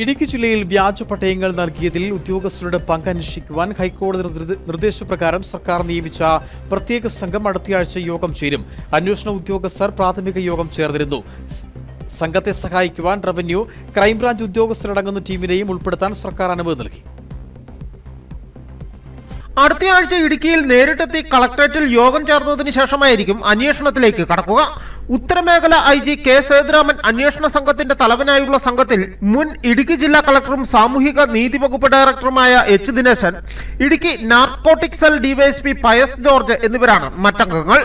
ഇടുക്കി ജില്ലയിൽ വ്യാജ പട്ടയങ്ങൾ നൽകിയതിൽ ഉദ്യോഗസ്ഥരുടെ പങ്ക് അന്വേഷിക്കുവാൻ ഹൈക്കോടതി നിർദ്ദേശപ്രകാരം സർക്കാർ നിയമിച്ച പ്രത്യേക സംഘം അടുത്തയാഴ്ച യോഗം ചേരും. അന്വേഷണ ഉദ്യോഗസ്ഥർ പ്രാഥമിക യോഗം ചേർന്നിരുന്നു. സംഘത്തെ സഹായിക്കുവാൻ റവന്യൂ ക്രൈംബ്രാഞ്ച് ഉദ്യോഗസ്ഥരടങ്ങുന്ന ടീമിനെയും ഉൾപ്പെടുത്താൻ സർക്കാർ അനുമതി നൽകി. അടുത്തയാഴ്ച ഇടുക്കിയിൽ നേരിട്ടെത്തി കളക്ടറേറ്റിൽ യോഗം ചേർന്നതിന് ശേഷമായിരിക്കും അന്വേഷണത്തിലേക്ക് കടക്കുക. ഉത്തരമേഖല ഐ ജി കെ സേതുരാമൻ അന്വേഷണ സംഘത്തിന്റെ തലവനായുള്ള സംഘത്തിൽ മുൻ ഇടുക്കി ജില്ലാ കളക്ടറും സാമൂഹിക നീതി വകുപ്പ് ഡയറക്ടറുമായ H Dineshan Idukki narcotic cell DYSP Pius George എന്നിവരാണ് മറ്റംഗങ്ങൾ.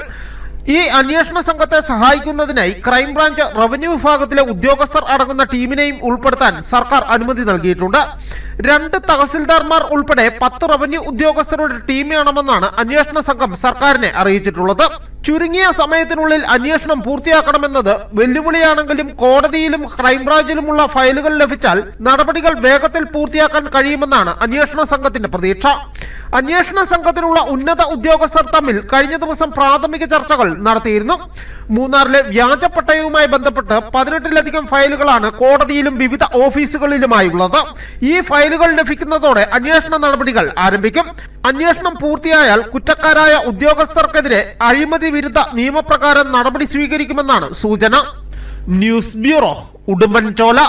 ഈ അന്വേഷണ സംഘത്തെ സഹായിക്കുന്നതിനായി ക്രൈംബ്രാഞ്ച് റവന്യൂ വിഭാഗത്തിലെ ഉദ്യോഗസ്ഥർ അടങ്ങുന്ന ടീമിനെയും ഉൾപ്പെടുത്താൻ സർക്കാർ അനുമതി നൽകിയിട്ടുണ്ട്. രണ്ട് തഹസിൽദാർമാർ ഉൾപ്പെടെ പത്ത് റവന്യൂ ഉദ്യോഗസ്ഥരുടെ ടീം വേണമെന്നാണ് അന്വേഷണ സംഘം സർക്കാരിനെ അറിയിച്ചിട്ടുള്ളത്. ചുരുങ്ങിയ സമയത്തിനുള്ളിൽ അന്വേഷണം പൂർത്തിയാക്കണമെന്നത് വെല്ലുവിളിയാണെങ്കിലും കോടതിയിലും ക്രൈംബ്രാഞ്ചിലുമുള്ള ഫയലുകൾ ലഭിച്ചാൽ നടപടികൾ വേഗത്തിൽ പൂർത്തിയാക്കാൻ കഴിയുമെന്നാണ് അന്വേഷണ സംഘത്തിന്റെ പ്രതീക്ഷ. അന്വേഷണ സംഘത്തിലുള്ള ഉന്നത ഉദ്യോഗസ്ഥർ തമ്മിൽ കഴിഞ്ഞ ദിവസം പ്രാഥമിക ചർച്ചകൾ നടത്തിയിരുന്നു. മൂന്നാറിലെ വ്യാജ പട്ടയവുമായി ബന്ധപ്പെട്ട് പതിനെട്ടിലധികം ഫയലുകളാണ് കോടതിയിലും വിവിധ ഓഫീസുകളിലുമായി ഉള്ളത് ഈ ഫയലുകൾ ലഭിക്കുന്നതോടെ അന്വേഷണ നടപടികൾ ആരംഭിക്കും. അന്വേഷണം പൂർത്തിയായാൽ കുറ്റക്കാരായ ഉദ്യോഗസ്ഥർക്കെതിരെ അഴിമതി വിരുദ്ധ നിയമപ്രകാരം നടപടി സ്വീകരിക്കുമെന്നാണ് സൂചന. News bureau Udumbanchola.